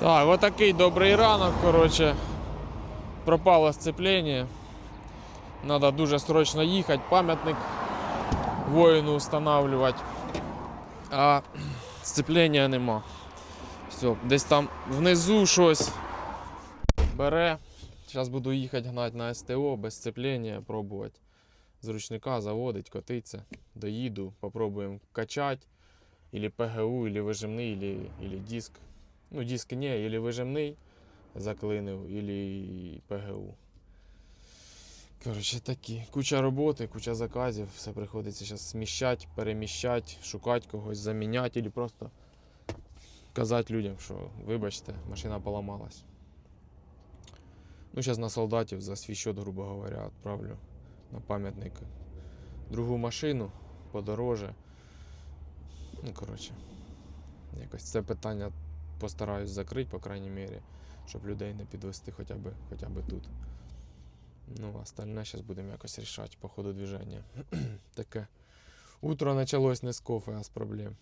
Так, отакий добрий ранок, коротше. Пропало сцеплення. Надо дуже срочно їхати, пам'ятник воїну встановлювати. А сцеплення нема. Все, десь там внизу щось бере. Зараз буду їхати гнати на СТО без сцеплення, пробувати з ручника заводить, котиться. Доїду, попробуємо качати. Или ПГУ, или вижимний, или, или диск. Ну, диск не, или вижимний заклинив, или ПГУ. Коротше, такі. Куча роботи, куча заказів. Все приходиться зараз сміщати, переміщати, шукати когось, заміняти, або просто казати людям, що вибачте, машина поламалась. Ну, зараз на солдатів за свій счет, грубо говоря, відправлю на пам'ятник другу машину подороже. Ну, коротше, якось це питання постараюсь закрити, по крайній мірі, щоб людей не підвести хоча б, хоча б тут. Ну, остальне зараз будемо якось рішати по ходу движення. Таке. Утро почалось не з кофе, а з проблем.